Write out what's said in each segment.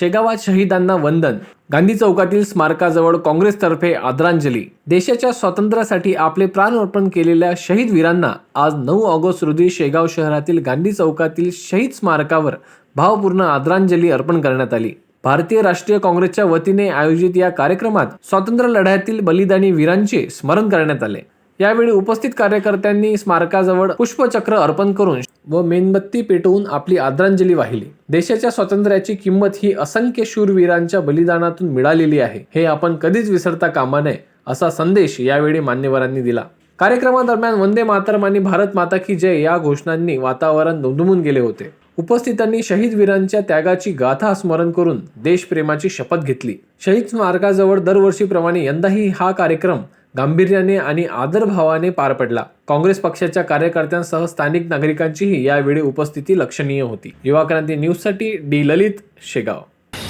शेगावात शहीदांना वंदन. गांधी चौकातील स्मारकाजवळ काँग्रेसतर्फे आदरांजली. देशाच्या स्वातंत्र्यासाठी आपले प्राण अर्पण केलेल्या शहीद वीरांना आज नऊ ऑगस्ट रोजी शेगाव शहरातील गांधी चौकातील शहीद स्मारकावर भावपूर्ण आदरांजली अर्पण करण्यात आली. भारतीय राष्ट्रीय काँग्रेसच्या वतीने आयोजित या कार्यक्रमात स्वातंत्र्य लढ्यातील बलिदानी वीरांचे स्मरण करण्यात आले. यावेळी उपस्थित कार्यकर्त्यांनी स्मारकाजवळ पुष्पचक्र अर्पण करून व मेणबत्ती पेटवून आपली आदरांजली वाहिली. देशाच्या स्वातंत्र्याची किंमत ही असंख्य शूरवीरांच्या बलिदानातून मिळालेली आहे. हे आपण कधीच विसरता कामा नये असा संदेश यावेळी मान्यवरांनी दिला. कार्यक्रमादरम्यान वंदे मातरम आणि भारत माता की जय या घोषणांनी वातावरण दुमदुमून गेले होते. उपस्थितांनी शहीद वीरांच्या त्यागाची गाथा स्मरण करून देशप्रेमाची शपथ घेतली. शहीद स्मारकाजवळ दरवर्षीप्रमाणे यंदाही हा कार्यक्रम गांभीर्याने आणि आदरभावाने पार पडला. काँग्रेस पक्षाच्या कार्यकर्त्यांसह स्थानिक नागरिकांचीही यावेळी उपस्थिती लक्षणीय होती. युवा क्रांती न्यूजसाठी डी ललित शेगाव.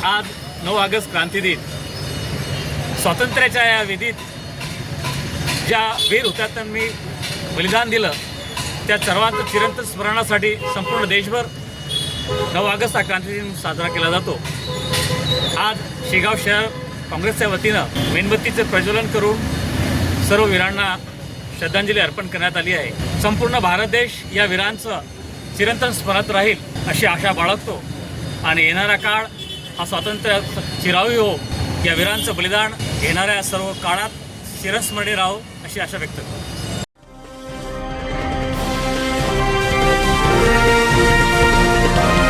आज नऊ ऑगस्ट क्रांती दिन. स्वातंत्र्याच्या या विधीत ज्या वीर हुतात्म्यांनी बलिदान दिलं त्या सर्वांचं चिरंतन स्मरणासाठी संपूर्ण देशभर नऊ ऑगस्ट हा क्रांती दिन साजरा केला जातो. आज शेगाव शहर काँग्रेसच्या वतीनं मेणबत्तीचं प्रज्वलन करून सर्व वीरांना श्रद्धांजली अर्पण करण्यात आली आहे. संपूर्ण भारत देश या वीरांचं चिरंतन स्मरत राहील अशी आशा बाळगतो. आणि येणारा काळ हा स्वातंत्र्य चिरावी हो. या वीरांचं बलिदान येणाऱ्या सर्व काळात चिरस्मरणी राहो अशी आशा व्यक्त करतो.